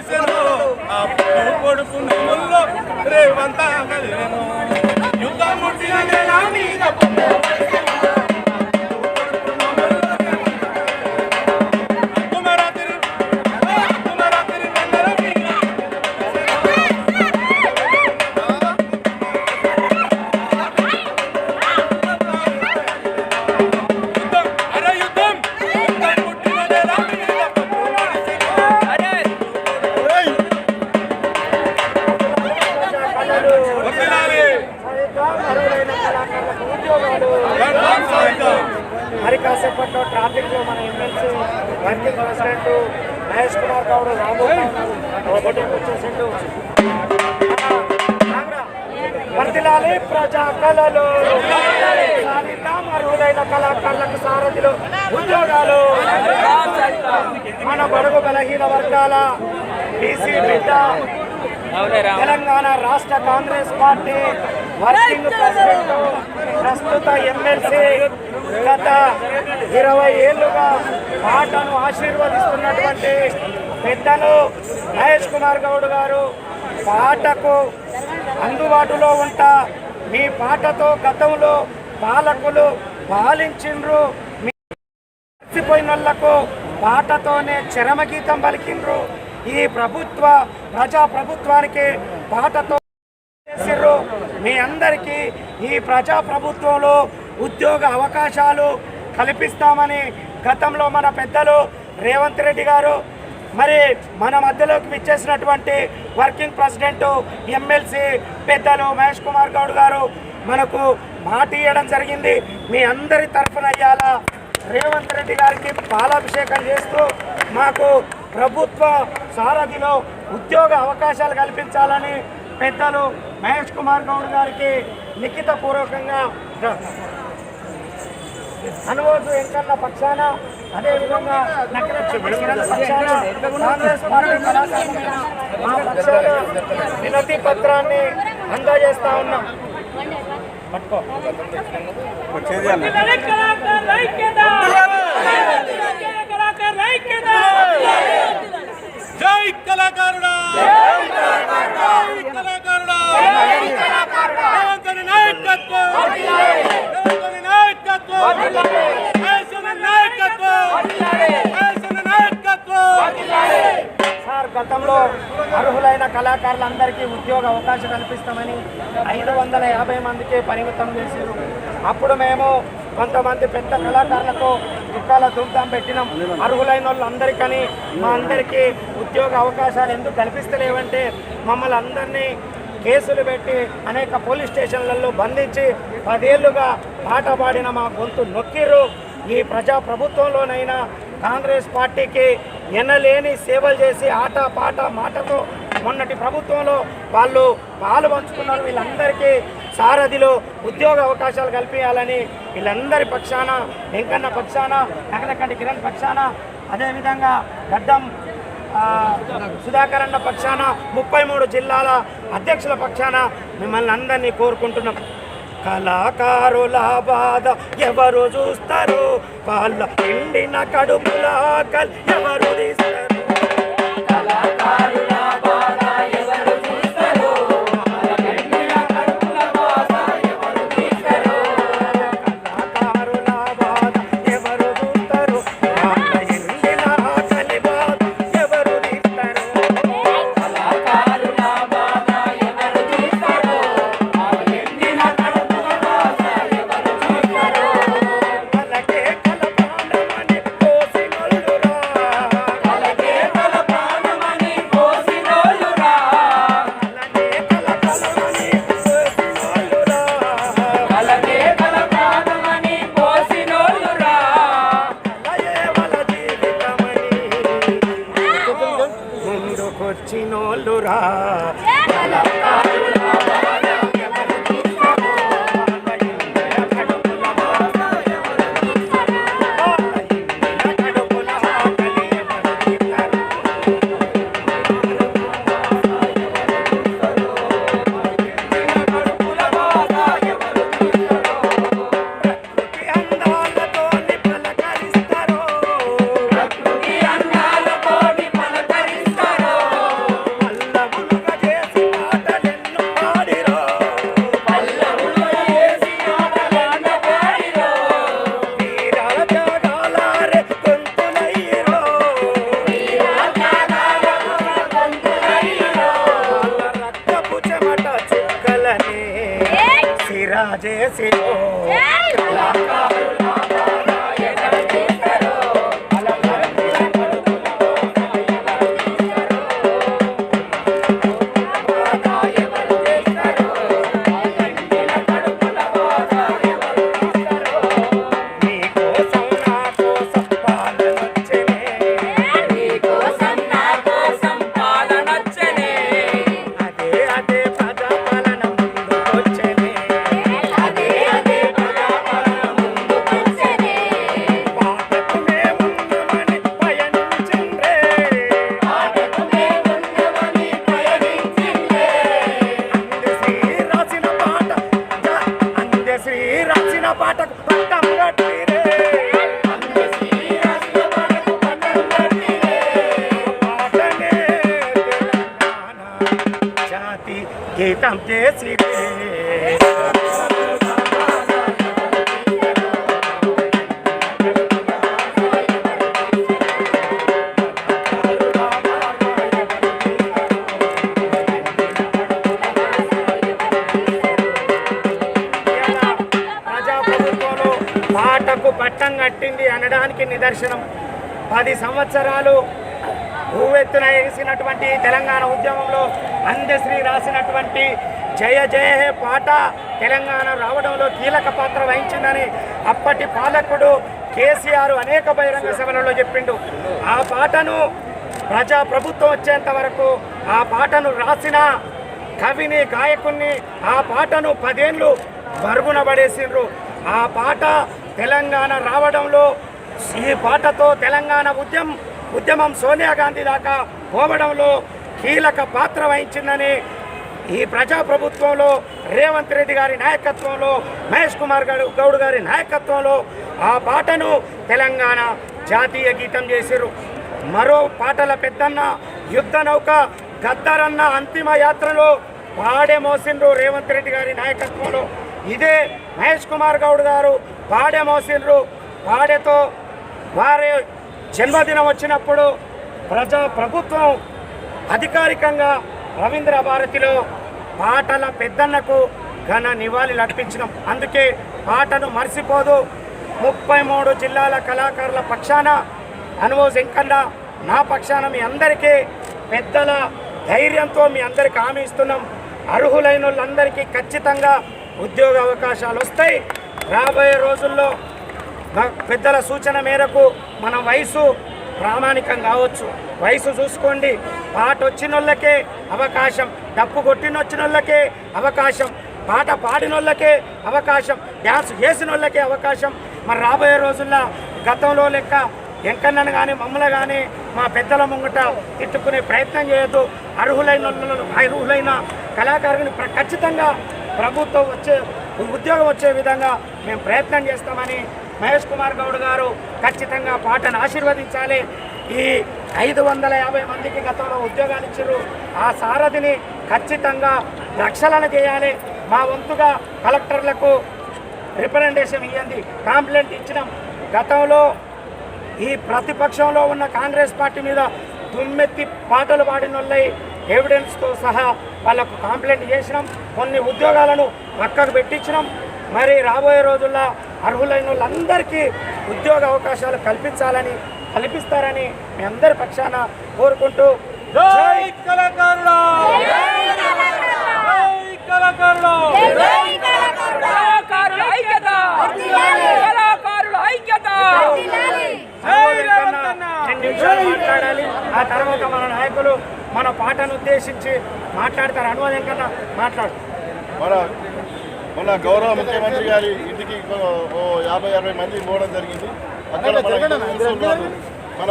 మురిసెను అప్పుడు రేవంతా కలిగను. యుద్ధం ముట్టిన మీద మహేష్ ప్రజా కళలు. అర్హులైన కళాకారులకు సారథిలో ఉద్యోగాలు. మన బడుగు బలహీన వర్గాల బీసీ బిడ్డ తెలంగాణ రాష్ట్ర కాంగ్రెస్ పార్టీ వర్కింగ్ ప్రెసిడెంట్ ప్రస్తుత ఎమ్మెల్సీ గత ఇరవై ఏళ్ళుగా ఆటను ఆశీర్వదిస్తున్నటువంటి పెద్దలు మహేష్ కుమార్ గౌడ్ గారు పాటకు అందుబాటులో ఉంటా. మీ పాటతో గతంలో పాలకులు పాలించిండ్రు. మీ మర్చిపోయిన వాళ్ళకు పాటతోనే చరమగీతం పలికిండ్రు. ఈ ప్రభుత్వ ప్రజా ప్రభుత్వానికి పాటతో చేసిర్రు మీ అందరికీ ఈ ప్రజా ప్రభుత్వంలో ఉద్యోగ అవకాశాలు కల్పిస్తామని గతంలో మన పెద్దలు రేవంత్ రెడ్డి గారు మరి మన మధ్యలోకి విచ్చేసినటువంటి వర్కింగ్ ప్రెసిడెంట్ ఎమ్మెల్సీ పెద్దలు మహేష్ కుమార్ గౌడ్ గారు మనకు మాట ఇవ్వడం జరిగింది. మీ అందరి తరఫున ఇవాళ రేవంత్ రెడ్డి గారికి పాలాభిషేకం చేస్తూ మాకు ప్రభుత్వ సారథిలో ఉద్యోగ అవకాశాలు కల్పించాలని పెద్దలు మహేష్ కుమార్ గౌడ్ గారికి లిఖిత పూర్వకంగా అనుభవం వెంకన్న పక్షాన అదేవిధంగా కాంగ్రెస్ పార్టీ మా పక్షాన వినతి పత్రాన్ని అందజేస్తా ఉన్నాం. పట్టుకో. అర్హులైన కళాకారులందరికీ ఉద్యోగ అవకాశం కల్పిస్తామని ఐదు వందల యాభై మందికి పరిమితం చేశారు. అప్పుడు మేము కొంతమంది పెద్ద కళాకారులకు దుఃఖాల దుర్గం పెట్టినాం. అర్హులైన వాళ్ళందరికని మా అందరికీ ఉద్యోగ అవకాశాలు ఎందుకు కల్పిస్తలేవంటే మమ్మల్ని అందరినీ కేసులు పెట్టి అనేక పోలీస్ స్టేషన్లలో బంధించి పదేళ్ళుగా పాట పాడిన మా గొంతు నొక్కిర్రు. ఈ ప్రజా ప్రభుత్వంలోనైనా కాంగ్రెస్ పార్టీకి ఎనలేని సేవలు చేసి ఆట పాట మాటతో మొన్నటి ప్రభుత్వంలో వాళ్ళు పాలు పంచుకున్నారు. వీళ్ళందరికీ సారథిలో ఉద్యోగ అవకాశాలు కల్పించాలని వీళ్ళందరి పక్షాన వెంకన్న పక్షాన నగరకంటి కిరణ్ పక్షాన అదేవిధంగా గడ్డం సుధాకర్ అన్న పక్షాన ముప్పై మూడు జిల్లాల అధ్యక్షుల పక్షాన మిమ్మల్ని అందరినీ కోరుకుంటున్నాం. కళాకారుల బాధ ఎవరు చూస్తారు? వాళ్ళ ఎండిన కడుపుల ఆకలి ఎవరు తీస్తారు? గీతం చేసిరే పాటకు పట్టం కట్టింది అనడానికి నిదర్శనం పది సంవత్సరాలు ఊవెత్తున వేసినటువంటి తెలంగాణ ఉద్యమంలో అందశ్రీ రాసినటువంటి జయ జయ హే పాట తెలంగాణ రావడంలో కీలక పాత్ర వహించిందని అప్పటి పాలకుడు కేసీఆర్ అనేక బహిరంగ సభలలో చెప్పిండు. ఆ పాటను ప్రజా ప్రభుత్వం వచ్చేంత వరకు ఆ పాటను రాసిన కవిని గాయకుణ్ణి ఆ పాటను పదేళ్ళు మరుగున పడేసిండ్రు. ఆ పాట తెలంగాణ రావడంలో ఈ పాటతో తెలంగాణ ఉద్యమం ఉద్యమం సోనియా గాంధీ దాకా పోవడంలో కీలక పాత్ర వహించిందని ఈ ప్రజాప్రభుత్వంలో రేవంత్ రెడ్డి గారి నాయకత్వంలో మహేష్ కుమార్ గారు గౌడ్ గారి నాయకత్వంలో ఆ పాటను తెలంగాణ జాతీయ గీతం చేశారు మరో పాటల పెద్దన్న యుద్ధ నౌక గద్దరన్న అంతిమ యాత్రలో పాడే మోసిండ్రు రేవంత్ రెడ్డి గారి నాయకత్వంలో. ఇదే మహేష్ కుమార్ గౌడ్ గారు పాడే మోసిండ్రు. పాడేతో వారి జన్మదినం వచ్చినప్పుడు ప్రజా ప్రభుత్వం అధికారికంగా రవీంద్ర భారతిలో పాటల పెద్దన్నకు ఘన నివాళులు అర్పించినాం. అందుకే పాటను మర్చిపోదు ముప్పై మూడు జిల్లాల కళాకారుల పక్షాన అనుభవ శంకన్న నా పక్షాన మీ అందరికీ పెద్దల ధైర్యంతో మీ అందరికీ హామీ ఇస్తున్నాం. అర్హులైన వాళ్ళందరికీ ఖచ్చితంగా ఉద్యోగ అవకాశాలు వస్తాయి. రాబోయే రోజుల్లో పెద్దల సూచన మేరకు మన వయసు ప్రామాణికం కావచ్చు. వయసు చూసుకోండి. పాట వచ్చిన వాళ్ళకే అవకాశం డప్పు కొట్టిన వచ్చిన వాళ్ళకే అవకాశం పాట పాడిన వాళ్ళకే అవకాశం డ్యాన్స్ చేసిన వాళ్ళకే అవకాశం. మరి రాబోయే రోజుల్లో గతంలో లెక్క ఎంకన్నను కానీ మమ్మల్ని కానీ మా పెద్దల ముంగట తిట్టుకునే ప్రయత్నం చేయొద్దు. అర్హులైన అర్హులైన కళాకారుని ఖచ్చితంగా ప్రభుత్వం వచ్చే ఉద్యోగం వచ్చే విధంగా మేము ప్రయత్నం చేస్తామని మహేష్ కుమార్ గౌడ్ గారు ఖచ్చితంగా పాటను ఆశీర్వదించాలి. ఈ ఐదు వందల యాభై మందికి గతంలో ఉద్యోగాలు ఇచ్చారు. ఆ సారథిని ఖచ్చితంగా రక్షణ చేయాలి. మా వంతుగా కలెక్టర్లకు రిప్రజెంటేషన్ ఇవ్వండి కాంప్లైంట్ ఇచ్చినాం. గతంలో ఈ ప్రతిపక్షంలో ఉన్న కాంగ్రెస్ పార్టీ మీద దుమ్మెత్తి పాటలు పాడిన వాళ్ళై ఎవిడెన్స్తో సహా వాళ్ళకు కాంప్లైంట్ చేసినాం. కొన్ని ఉద్యోగాలను పక్కకు పెట్టించినాం. మరి రాబోయే రోజుల్లో అర్హులైన వాళ్ళందరికీ ఉద్యోగ అవకాశాలు కల్పించాలని కల్పిస్తారని మీ అందరి పక్షాన కోరుకుంటూ జై కళాకారుడా జై కళాకారుడా కళాకారుల ఐక్యత! కళాకారుల ఐక్యత! రెండు నిమిషాలు మాట్లాడాలి. ఆ తర్వాత మన నాయకులు మన పాటను ఉద్దేశించి మాట్లాడతారు. అనువాదం కన్నా మాట్లాడు. మన మన గౌరవ ముఖ్యమంత్రి గారి ఇంటికి యాభై అరవై మంది పోవడం జరిగింది. మన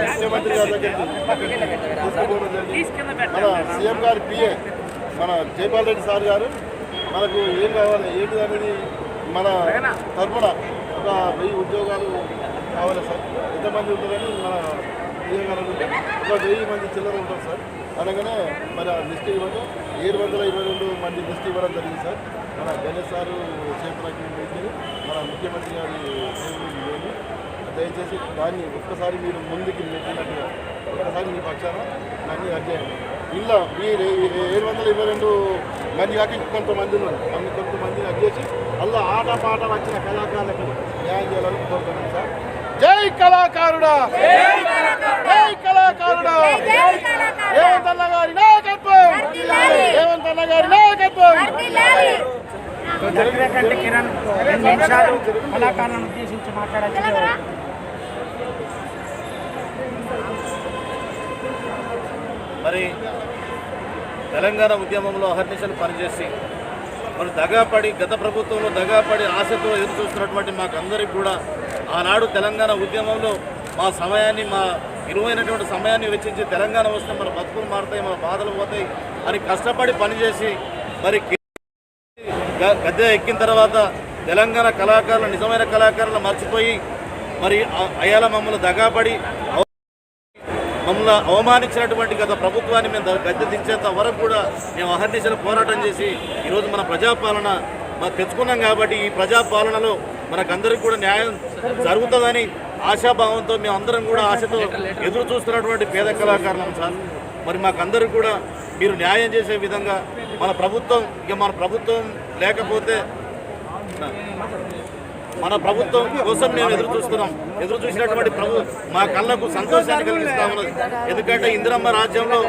ముఖ్యమంత్రి గారి దగ్గరికి మన సీఎం గారి పిఏ మన జైపాల్ రెడ్డి సార్ గారు మనకు ఏం కావాలి ఏంటి అనేది మన తరఫున ఒక వెయ్యి ఉద్యోగాలు కావాలి సార్. ఎంతమంది ఉంటారని మన అడిగితే ఒక వెయ్యి మంది చిల్లర ఉంటారు సార్. అనగానే మరి లిస్ట్ ఇవ్వడం ఏడు వందల ఇరవై రెండు మంది లిస్ట్ ఇవ్వడం జరిగింది సార్. మన గణేష్ సారు మన ముఖ్యమంత్రి గారి దయచేసి దాన్ని ఒక్కసారి మీరు ముందుకి నెట్టినట్టుగా ఒక్కసారి మీ పక్షాన దాన్ని అధ్యయనం ఇలా మీరు ఏడు వందల ఇరవై రెండు మంది కాక కొంతమంది ఉన్నారు. అన్ని కొంతమంది నాకు చేసి అలా ఆట పాట వచ్చిన కళాకారులకు న్యాయం చేయాలని కోరుతున్నాను సార్. జై కళాకారుడా! జై కళాకారుడా. రేవంత్ అన్న గారి నాయకత్వం. రేవంత్ అన్న గారి నాయకత్వం. జగదేకంటి కిరణ్ రెండు నిమిషాలు కళాకారులను ఉద్దేశించి మాట్లాడాల్సింది మరి తెలంగాణ ఉద్యమంలో అహర్నిశలు పనిచేసి మరి దగాపడి గత ప్రభుత్వంలో దగాపడి ఆశతో ఎదురు చూస్తున్నటువంటి మాకందరికి కూడా ఆనాడు తెలంగాణ ఉద్యమంలో మా సమయాన్ని మా ఇరువైనటువంటి సమయాన్ని వెచ్చించి తెలంగాణ వస్తే మన బతుకులు మారుతాయి మన బాధలు పోతాయి. అని కష్టపడి పనిచేసి మరి గ- గద్దె ఎక్కిన తర్వాత తెలంగాణ కళాకారులు నిజమైన కళాకారులు మర్చిపోయి మరి అయాల అయ్యాల మమ్మల్ని దగాబడి మమ్మల్ని అవమానించినటువంటి గత ప్రభుత్వాన్ని మేము గద్దె దించేంత వరకు కూడా మేము అహర్నిశలు పోరాటం చేసి ఈరోజు మన ప్రజాపాలన మనం తెచ్చుకున్నాం కాబట్టి ఈ ప్రజాపాలనలో మనకందరికి కూడా న్యాయం జరుగుతుందని ఆశాభావంతో మేము అందరం కూడా ఆశతో ఎదురు చూస్తున్నటువంటి పేద కళాకారులం సార్. మరి మాకందరికి కూడా మీరు న్యాయం చేసే విధంగా మన ప్రభుత్వం ఇక మన ప్రభుత్వం లేకపోతే మన ప్రభుత్వం కోసం మేము ఎదురు చూస్తున్నాం. ఎదురు చూసినటువంటి ప్రభు మా కళ్ళకు సంతోషాన్ని కలిగిస్తా ఉన్నది ఎందుకంటే ఇందిరమ్మ రాజ్యంలో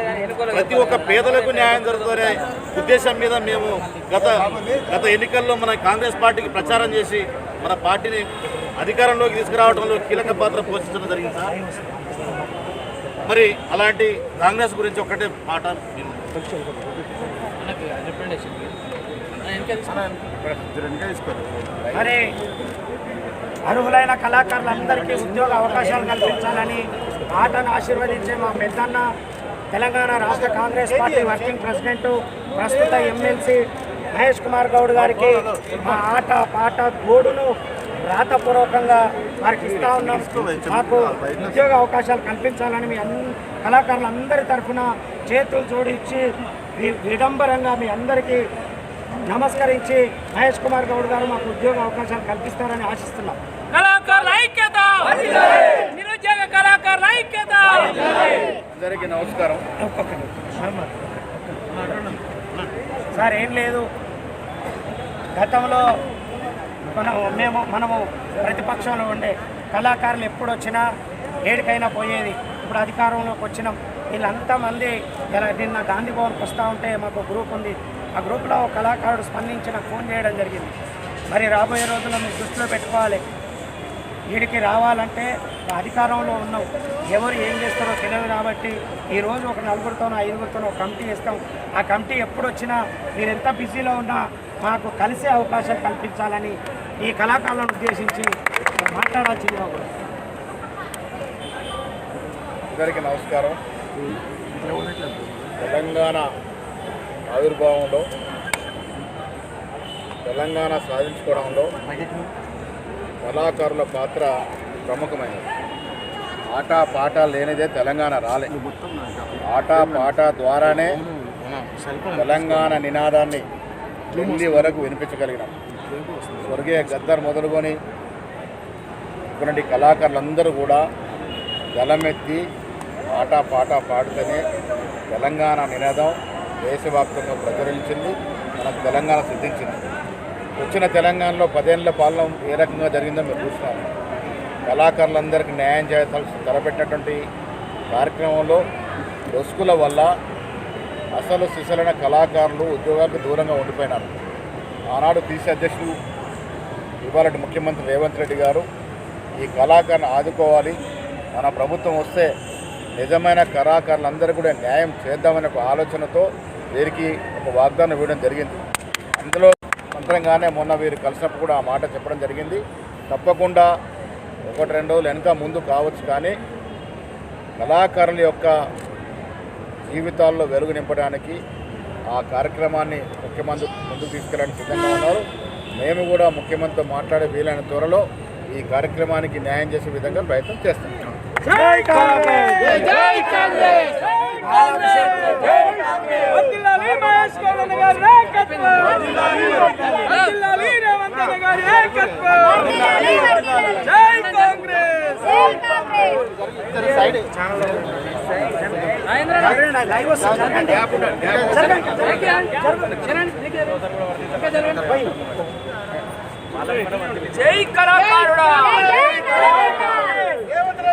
ప్రతి ఒక్క పేదలకు న్యాయం జరుగుతుందనే ఉద్దేశం మీద మేము గత గత ఎన్నికల్లో మన కాంగ్రెస్ పార్టీకి ప్రచారం చేసి మన పార్టీని అధికారంలోకి తీసుకురావడంలో కీలక పాత్ర పోషించడం జరిగింది సార్. మరి అలాంటి కాంగ్రెస్ గురించి ఒక్కటే మాట మరి. అర్హులైన కళాకారులందరికీ ఉద్యోగ అవకాశాలు కల్పించాలని ఆటను ఆశీర్వదించే మా పెద్దన్న తెలంగాణ రాష్ట్ర కాంగ్రెస్ పార్టీ వర్కింగ్ ప్రెసిడెంట్ ప్రస్తుత ఎమ్మెల్సీ మహేష్ కుమార్ గౌడ్ గారికి మా ఆట పాట గోడును రాతపూర్వకంగా వారికి ఇస్తా ఉన్నాం. మాకు ఉద్యోగ అవకాశాలు కల్పించాలని మీ అన్ కళాకారులందరి తరఫున చేతులు జోడించి విడంబరంగా మీ అందరికీ నమస్కరించి మహేష్ కుమార్ గౌడ్ గారు మాకు ఉద్యోగ అవకాశాలు కల్పిస్తారని ఆశిస్తున్నాం. కళాకారుల ఐక్యత! నిరుద్యోగ కళాకారుల ఐక్యత! అందరికీ నమస్కారం. సార్ ఏం లేదు. గతంలో మనం మేము మనము ప్రతిపక్షంలో ఉండే కళాకారులు ఎప్పుడు వచ్చినా ఏడికైనా పోయేది. ఇప్పుడు అధికారంలోకి వచ్చినాం. వీళ్ళంతా మంది ఇలా నిన్న గాంధీ భవన్కి వస్తూ ఉంటే మాకు గ్రూప్ ఉంది. ఆ గ్రూప్లో ఒక కళాకారుడు స్పందించిన ఫోన్ చేయడం జరిగింది. మరి రాబోయే రోజుల్లో మీరు దృష్టిలో పెట్టుకోవాలి. వీడికి రావాలంటే అధికారంలో ఉన్న ఎవరు ఏం చేస్తారో తెలియదు కాబట్టి ఈరోజు ఒక నలుగురితోనో ఐదుగురితోనో ఒక కమిటీ ఇస్తాం ఆ కమిటీ ఎప్పుడు వచ్చినా మీరు ఎంత బిజీలో ఉన్నా మాకు కలిసే అవకాశం కల్పించాలని ఈ కళాకారులను ఉద్దేశించి మాట్లాడాల్సింది కూడా అందరికీ నమస్కారం. తెలంగాణ ఆవిర్భావంలో తెలంగాణ సాధించుకోవడంలో కళాకారుల పాత్ర ప్రముఖమైనది. ఆట పాట లేనిదే తెలంగాణ రాలే. ఆట పాట ద్వారానే తెలంగాణ నినాదాన్ని ఢిల్లీ వరకు వినిపించగలిగినాం. స్వర్గీయ గద్దర్ మొదలుకొని ఇటువంటి కళాకారులందరూ కూడా గలమెత్తి ఆట పాట పాడుతూనే తెలంగాణ నినాదం దేశవ్యాప్తంగా ప్రచురించింది మనకు తెలంగాణ సిద్ధించింది. వచ్చిన తెలంగాణలో పదేళ్ళ పాలన ఏ రకంగా జరిగిందో మీరు చూస్తున్నారు కళాకారులందరికీ న్యాయం చేయాల్సి తలపెట్టినటువంటి కార్యక్రమంలో రుసుకుల వల్ల అసలు సిసలైన కళాకారులు ఉద్యోగాలకు దూరంగా ఉండిపోయినారు. ఆనాడు తీసీ అధ్యక్షుడు ఇవాళ ముఖ్యమంత్రి రేవంత్ రెడ్డి గారు ఈ కళాకారుని ఆదుకోవాలి. మన ప్రభుత్వం వస్తే నిజమైన కళాకారులందరూ కూడా న్యాయం చేద్దామనే ఒక ఆలోచనతో వీరికి ఒక వాగ్దానం ఇవ్వడం జరిగింది. అందులో మంత్రంగానే మొన్న వీరు కలిసినప్పుడు కూడా ఆ మాట చెప్పడం జరిగింది. తప్పకుండా ఒకటి రెండు రోజులు వెనుక ముందు కావచ్చు కానీ కళాకారుల యొక్క జీవితాల్లో వెలుగు నింపడానికి ఆ కార్యక్రమాన్ని ముఖ్యమంత్రి ముందుకు తీసుకెళ్ళడానికి సిద్ధంగా ఉన్నారు. మేము కూడా ముఖ్యమంత్రితో మాట్లాడే వీలైన త్వరలో ఈ కార్యక్రమానికి న్యాయం చేసే విధంగా ప్రయత్నం చేస్తాం. జై కాంగ్రెస్! జై కాంగ్రెస్. జై కళాకారుడా!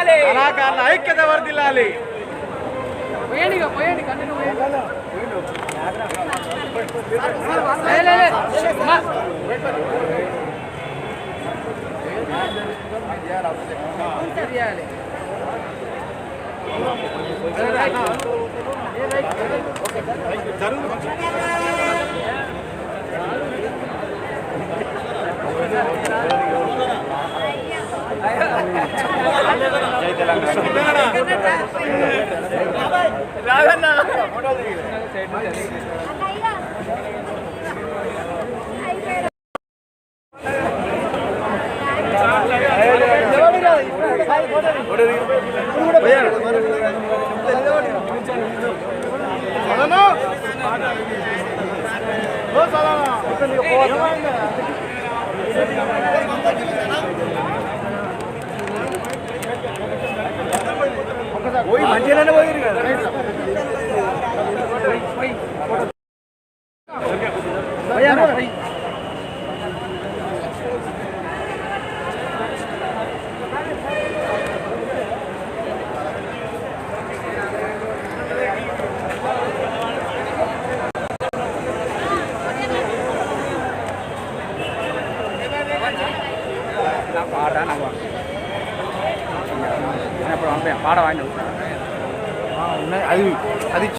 వర్దిల్లాలి కళాకారుల ఐక్యత వర్దిల్లాలి సలామా పోయి మంచిగానే పోయి కదా